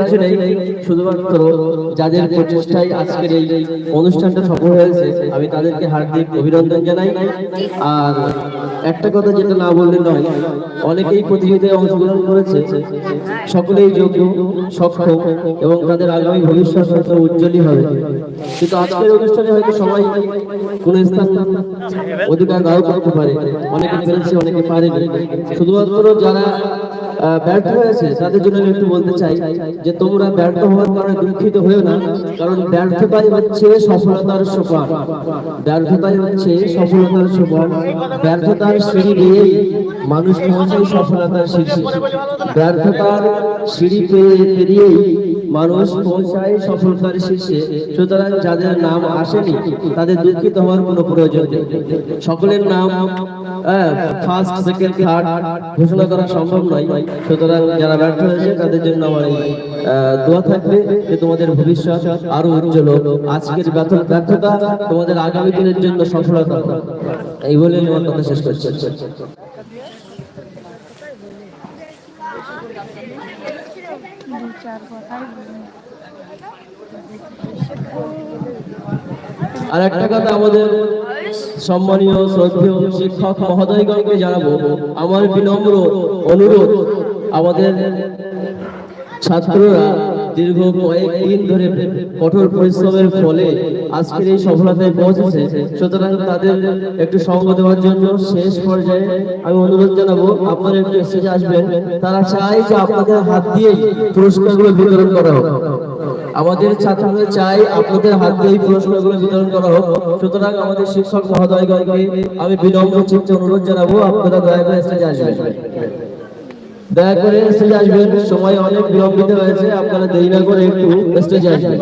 কিছু শুধুমাত্র যাদের প্রচেষ্টায় আজকের এই অনুষ্ঠানটা সফল হয়েছে, আমি তাদেরকে হার্দিক অভিনন্দন জানাই। আর একটা কথা যেটা না বললে নয়, অনেকেই প্রতিযোগিতায় অংশগ্রহণ করেছে। সকলেই যোগ্য, সক্ষম এবং তাদের আগামী ভবিষ্যৎ হয়তো উজ্জ্বলই হবে। কিন্তু আজকের অনুষ্ঠানে হয়তো সবাই কোনো স্থান অধিকার নাও করতে পারে। অনেকে পেরেছে, অনেকে পারেনি। শুধুমাত্র যারা ব্যর্থ হয়েছে, তাদের জন্য আমি একটু বলতে চাই যে তোমরা ব্যর্থ হওয়ার কারণে দুঃখিত হয়েও না, কারণ ব্যর্থতাই হচ্ছে সফলতার সোপান। ব্যর্থতাই হচ্ছে সফলতার সোপান। ব্যর্থতার সিঁড়ি দিয়েই মানুষ সফলতার শীর্ষে ব্যর্থতার সিঁড়ি পেরিয়েই মানুষ পৌঁছায় সফলতার শীর্ষে সুতরাং যাদের নাম আসেনি, তাদের দুঃখিত হওয়ার কোনো প্রয়োজন সকলের নাম ফার্স্ট সেকেন্ড থার্ড ঘোষণা করা সম্ভব নয় সুতরাং যারা ব্যর্থ হয়েছে, তাদের জন্য আমার দোয়া থাকবে যে তোমাদের ভবিষ্যৎ আরও উজ্জ্বল। আজকের ব্যর্থ- ব্যর্থতা তোমাদের আগামী দিনের জন্য সফলতা। এই বলে আমার কথা শেষ করছি দু চার কথাই বলুন আর একটা কথা আমাদের সম্মানীয় শ্রদ্ধেয় শিক্ষক মহোদয়গণকে জানাব। আমার বিনম্র অনুরোধ আমাদের ছাত্ররা দীর্ঘ কয়েকদিন ধরে কঠোর পরিশ্রমের ফলে আজকের এই সফলতায় পৌঁছেছে। সুতরাং তাদের একটু সঙ্গ দেওয়ার জন্য শেষ পর্যায়ে আমি অনুরোধ জানাব, আপনারা একটু স্টেজে আসবেন। তারা চায় যে আপনাদের হাত দিয়েই পুরস্কারগুলো বিতরণ করা হোক। আমাদের ছাত্ররা চাই আপনাদের হাত দিয়ে পুরস্কারগুলো বিতরণ করা হোক। সুতরাং আমাদের শিক্ষক মহোদয়গণকে আমি বিনম্র চিত্তে অনুরোধ জানাব, আপনারা দয়া করে স্টেজে আসবেন। দয়া করে স্টেজে আসবেন, সময় অনেক বিলম্বিত হয়েছে, আপনারা দেরি না করে একটু স্টেজে আসবেন।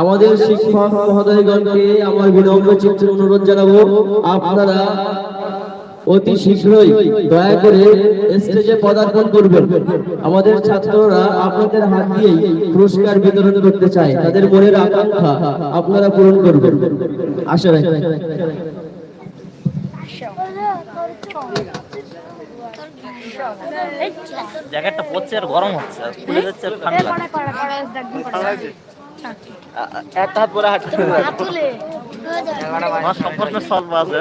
আমাদের শিক্ষক মহোদয়গণকে আমার বিনম্র চিত্তে অনুরোধ জানাব, আপনারা অতি শীঘ্রই দয়া করে স্টেজে পদার্পণ করবেন। আমাদের ছাত্ররা আপনাদের হাত দিয়েই পুরস্কার বিতরণ করতে চায়, তাদের মনের আকাঙ্ক্ষা আপনারা পূরণ করবেন। আশা রাখি। জ্যাকেটটা পড়ছে আর গরম হচ্ছে আর খুলে যাচ্ছে আর ঠান্ডা লাগছে। একটা হাত পরে হাঁটছে আমার সম্পূর্ণ স্বল্প আছে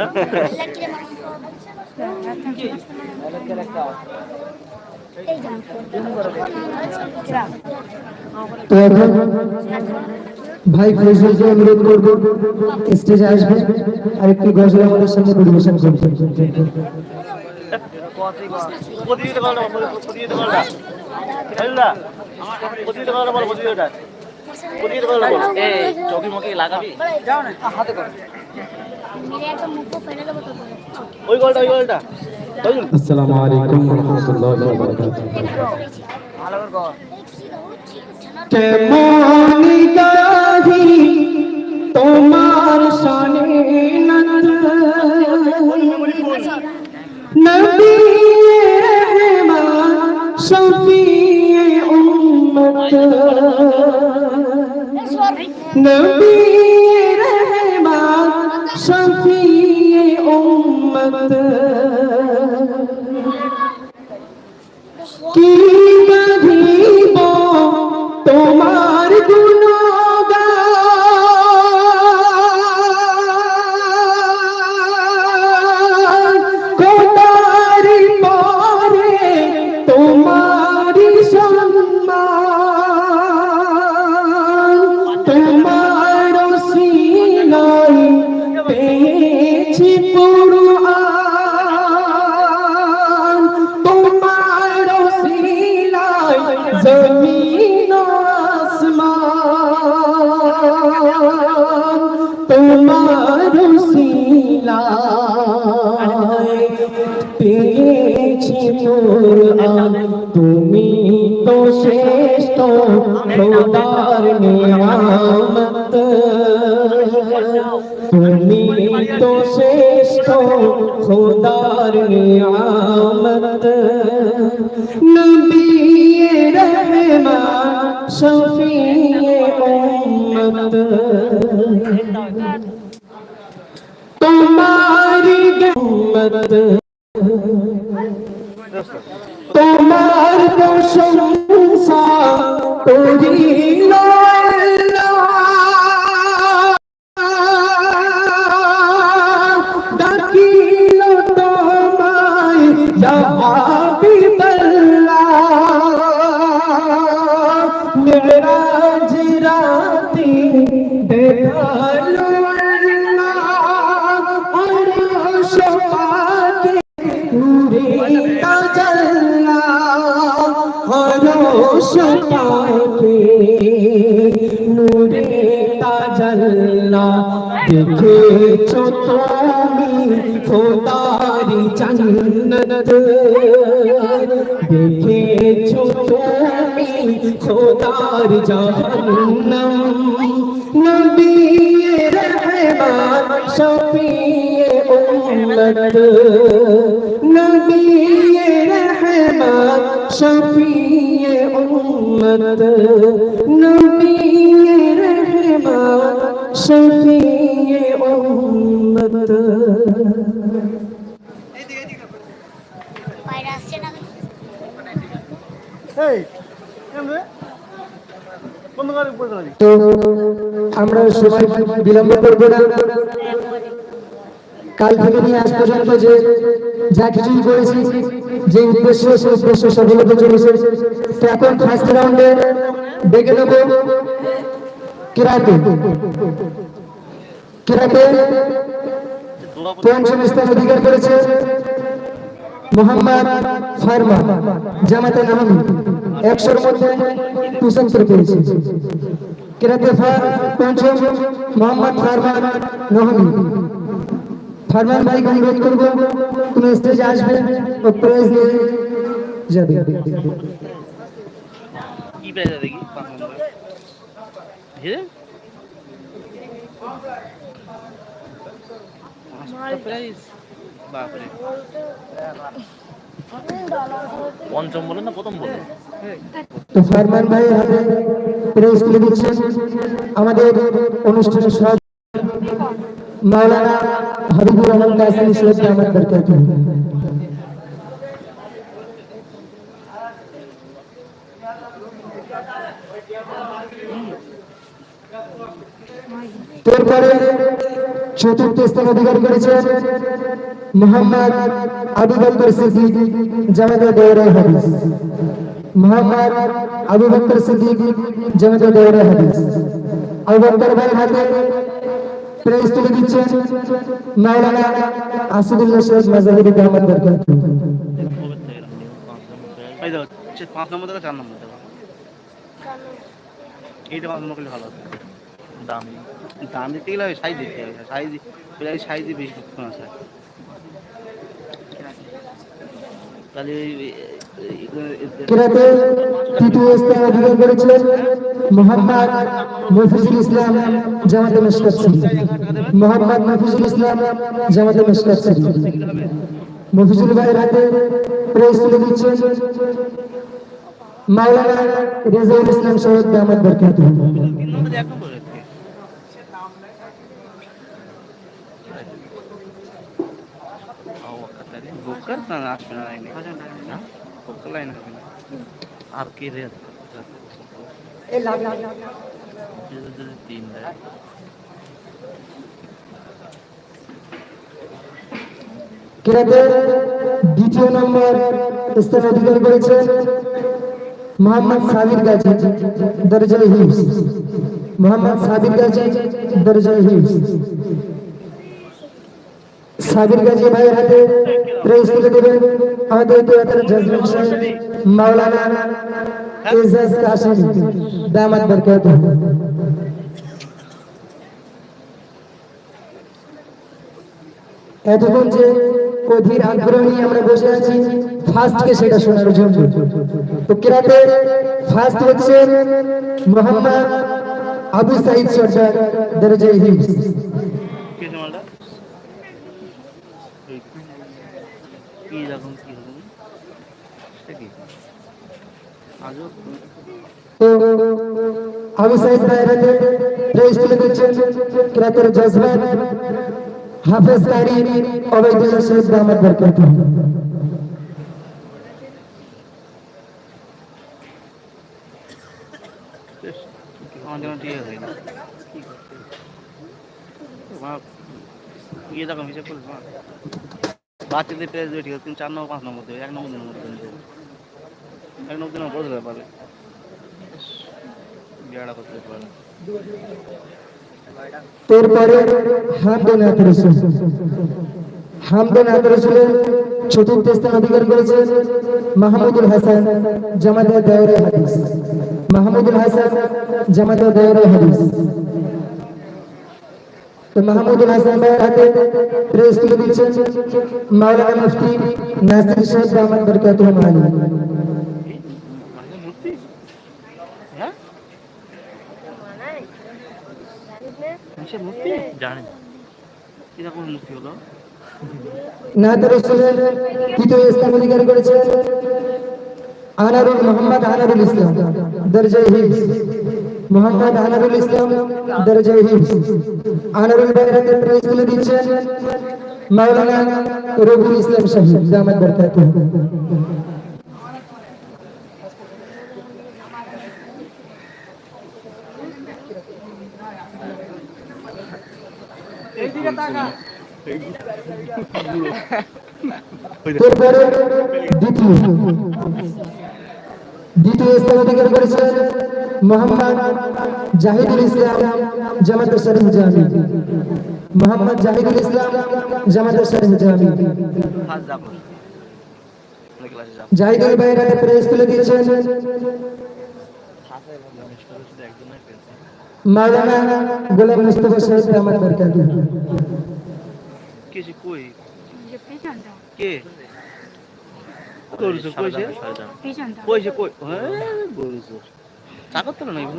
ভাই ফৈজলকে অনুরোধ করব স্টেজে আসবে আর একটি গজল আমাদের সামনে পরিবেশন করবে। আসসালামু আলাইকুম রহমতুল্লাহি ওয়া বারাকাতুহু কেমন গাহি তোমার নত নবী শফিয়ে উম্মত। নবী রহমান শফিয়ে উম্মত। রহমত তুমি তো শ্রেষ্ঠ খোদার নিয়ামত নবী রহমান শফি উম্মত তোমারি উম্মত তোমার প্রশংসা করিল আরশ পাকে নূরে তাজাল্লা দেখেছ তুমি খোদারি জান্নাত দেখেছ তুমি খোদার জাহান্নাম নবী রহমান শফিয়ে উম্মত নবী রহমান শফিয়ে উম্মত নবী কেন রে? বন্ধ করে বলতে পারি তো আমরা সময় বিলম্ব করব না। কাল থেকে নিয়ে আজ পর্যন্ত যে যা কিছুই করেছি যে উদ্দেশ্য সে উদ্দেশ্য সফল হতে চলেছে, তো এখন ফার্স্ট রাউন্ডে ডেকে নেব কেরাতে কেরাতে পঞ্চম স্থান অধিকার করেছে মোহাম্মদ ফার্মা জামাতে নাহামি একশোর মধ্যে পঁচাত্তর পেয়েছে। কেরাতে পঞ্চম মোহাম্মদ ফার্মা নহমি ফারমান ভাইকে অনুরোধ করব। তুমি স্টেজে আসবে? ও প্রাইজ নিয়ে যাবে। কি প্রাইস আছে দেখি? পাঁচ নম্বর। হিরে পাঁচটা প্রাইস বাপরে। পঞ্চম বলে না প্রথম বলে? তো ফারমান ভাই হাতে প্রাইজ তুলে দিচ্ছেন। আমাদের অনুষ্ঠানের সব মাওলানা হাবিবুর রহমান কাসিম সৈয়দ আহমদ বরকত এরপরে চতুর্থ স্থান অধিকার করেছেন মোহাম্মদ আবু বকর সিদ্দিক জামাতে দেওয়ার হাদিস মোহাম্মদ আবু বকর সিদ্দিক জামাতে দেওয়ার হাদিস আবু বকর ভাই হাতে প্রেস তুলে দিচ্ছেন মাওলানা আসাদুল্লাহ শেখ মাজাহির আহমদ বরকত এই হচ্ছে পাঁচ নম্বর থেকে চার নম্বর এইটা পাঁচ নম্বর করলে ভালো হবে। দাম। দাম। দিতে গেলে সাইজ দিতে হবে। সাইজ প্রায় সাইজে বেশি আছে তাহলে এই- এই- এই- কিরাতে তৃতীয় স্থান অধিকার করেছিলেন মোহাম্মদ মফিজুল ইসলাম জামাতে মশকাত সিরি মোহাম্মদ মফিজুল ইসলাম জামাতে মশকাত সিরি মফিজুল ভাইয়ের হাতে প্রেস তুলে দিচ্ছেন। মাওলানা রেজাউল ইসলাম সৈয়দ আহমদ বরকাত কুকার না আসবে না লাইনে লাইন হবে না। আর কি রে তিন দ্বিতীয় নম্বর স্থান অধিকার করেছে মোহাম্মদ সাবির গাছ দরজা হিউস মোহাম্মদ সাবির গাছ দরজা হিউস সাবির গাছ ভাইয়ের হাতে প্রেস দেবেন। আমাদের দেওয়াতের জজমেন্ট মাওলানা এজাজ কাশিম, দামাত বরকাত। এতক্ষণ যে অধীর আগ্রহ নিয়ে আমরা বসে আছি, ফার্স্টকে সেটা শোনার জন্য। তো কেরাতে ফার্স্ট হচ্ছে মোহাম্মদ আবু সাইদ সর্দার দরজা হিমস কি মালটা কি রকম কি রকম সে কি আজও তো আবু সাইদ ভাইরাতে প্রেস তুলে দিচ্ছেন হাফেজ বাচ্চাদের ঠিক আছে চার নম্বর, পাঁচ নম্বর দেবে, এক নম্বর মধ্যে পাবে বিয়াটা করতে পারে এরপরে হামদে নাথ রসুল। হামদে নাথ রসুলের চতুর্থ স্থান অধিকার করেছে মাহমুদুল হাসান জামাতে দায়রে হাদিস। মাহমুদুল হাসান জামাতে দায়রে হাদিস। তো মাহমুদুল হাসান ভাইয়ের হাতে প্রেস তুলে দিচ্ছেন মাওলানা মুফতি নাসির সাহেব, দামাত বরকাতুহ মানুষের মূর্তি হ্যাঁ মানুষের মূর্তি জানি। এরকম মূর্তি হলো? নাথ রসুলের তৃতীয় স্থান অধিকার করেছে আনারুল মোহাম্মদ আনারুল ইসলাম দরজায় হিফজ। মোহাম্মদ আনারুল ইসলাম দরজায় হিফজ। আনারুল বাইরাতে প্রাইজ তুলে দিচ্ছেন মাওলানা রবিউল ইসলাম শাহীদ দামাত বরকাতুহ। দ্বিতীয় স্থান অধিকার করেছেন মোহাম্মদ জাহিদুল ইসলাম জামাত শরীফ জামি মোহাম্মদ জাহিদুল ইসলাম জামাত শরীফ জামি জাহিদুল ভাইয়ের হাতে প্রেস তুলে দিয়েছেন মাওলানা গোলাম মুস্তফা সাহেব আমার দরকার কে? কই? কে? কইছে পেছনটা। কইছে কই? হ্যাঁ বলছো চাকর তো নাই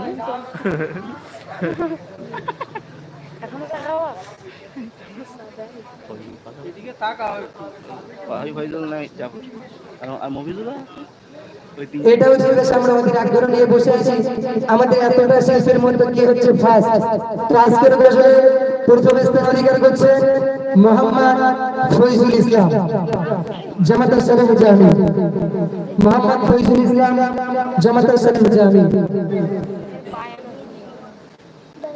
এটা হচ্ছে বেশ আমরা আমাদের আগ্রহ নিয়ে বসে আছি। আমাদের এতটা শিল্পের মধ্যে কি হচ্ছে ফার্স্ট তো আজকের বছরে প্রথম স্থান অধিকার করছে মোহাম্মদ ফৈজুল ইসলাম জামাত শরীফ জামি। মোহাম্মদ ফৈজুল ইসলাম জামাত শরীফ জামি। এই দোল না রেকর্ডিং ভিডিও করা হলো না রে মফিজুল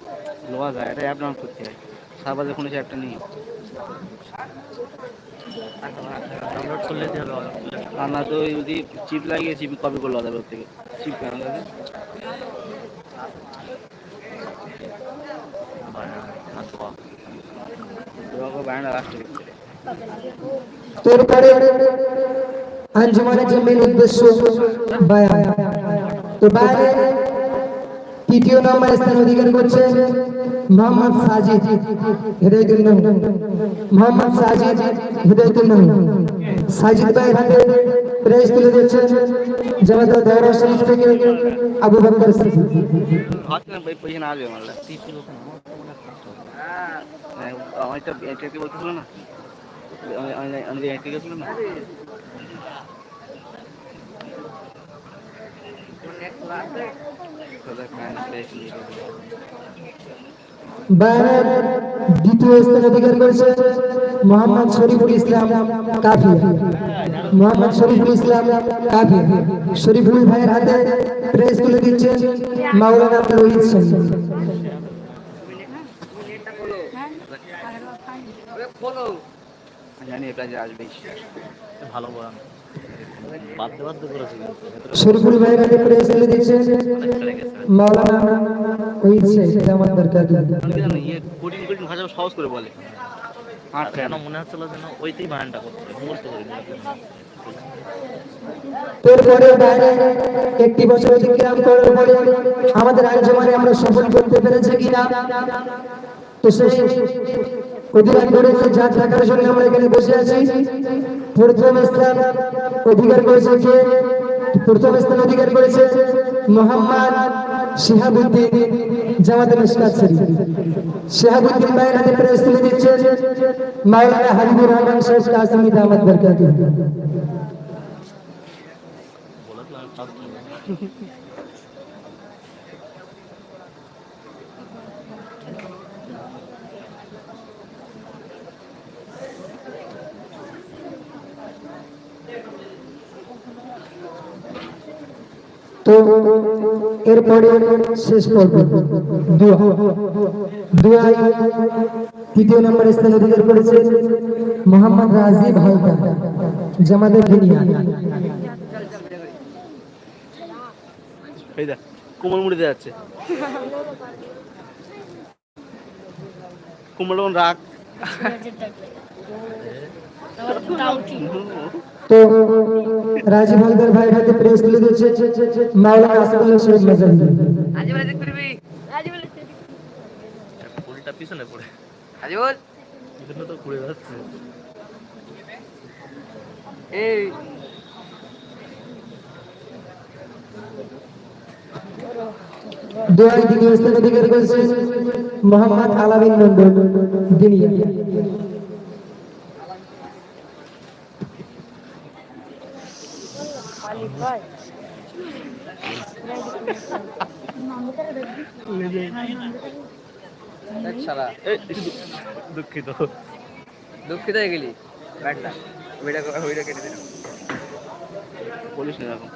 লোয়া যায় এটা অ্যাপ ডাউন করতে হয় সারবাজে ফোনে সে অ্যাপটা নেই ডাউনলোড করলে আর না তো যদি চিপ লাগিয়ে চিপ কপি করলে যাবে ওর থেকে। চিপ কেন লাগে? এরপরে আঞ্জুমানের যে মেন উদ্দেশ্য বায়ান। তো বায়ানে তৃতীয় নম্বর স্থান অধিকার করছে মোহাম্মদ সাজিদ হৃদয়তুল্লাহ। মোহাম্মদ সাজিদ হৃদয়তুল্লাহ। সাজিদ ভাই হাতে প্রাইজ তুলে দিচ্ছেন জামাত দায়রা শরীফ থেকে আবু বকর সিদ্দিক। হাত না ভাই পয়সা না আসবে মারলা তিনটি লোক আমারটা এটাকে বলতেছিল না আমি আমি আমি এটাকে গেছিল না দ্বিতীয় স্থান অধিকার করেছে মোহাম্মদ শরীফুল ইসলাম কাফি। মোহাম্মদ শরীফুল ইসলাম কাফি। শরীফুল ভাইয়ের হাতে প্রেস তুলে দিচ্ছেন মাওলানা রোহিত সিং আর পানি জানি এটা যে আসবে ভালো করেছি শরীফুল হাতে প্রেস তুলে দিচ্ছেন মাওলানা কঠিন ভাষা সহজ করে বলে আর কেন মনে যেন ওইতেই করে এরপরে বাইরে একটি বছর অতিক্রম করার পরে আমাদের আঞ্জমানে আমরা সফল করতে পেরেছি কিনা, তো অধিকার করেছে যা থাকার জন্য আমরা এখানে বসে আছি। প্রথম স্থান অধিকার করেছে কে? প্রথম স্থান অধিকার করেছে মোহাম্মদ শিহাবুদ্দিন জামাতে মিশকাত শরীফ। শিহাবুদ্দিন ভাইয়ের হাতে প্রেস তুলে দিচ্ছে মাওলানা হাবিবুর রহমান শেষ কাসমি দামাত বরকাতুহ তো এরপরে শেষ পর্ব। দোয়া। দোয়ায় তৃতীয় নম্বর স্থান অধিকার করেছে মোহাম্মদ রাজিব হালদার জামাতের দুনিয়া এই দেখ, কোমল যাচ্ছে। কোমল রাগ। তো রাজিব হালদার ভাইয়ের হাতে প্রেস তুলে দিচ্ছে মাওলানা আসাদুল্লাহ শহীদ মাজারি। পুরিটা পিছনে পড়ে। আজিবুল পিছনে তো পড়ে যাচ্ছে। এই। দোয়ায় দ্বিতীয় স্থান অধিকার করেছে মোহাম্মদ আলামিন মন্ডল দুনিয়া দেখ শালা এই, দু- দুঃখিত। দুঃখিত হয়ে গেলি? ব্যাটটা ওইটা ওইটা কেটে দিলাম। বলিস না এখন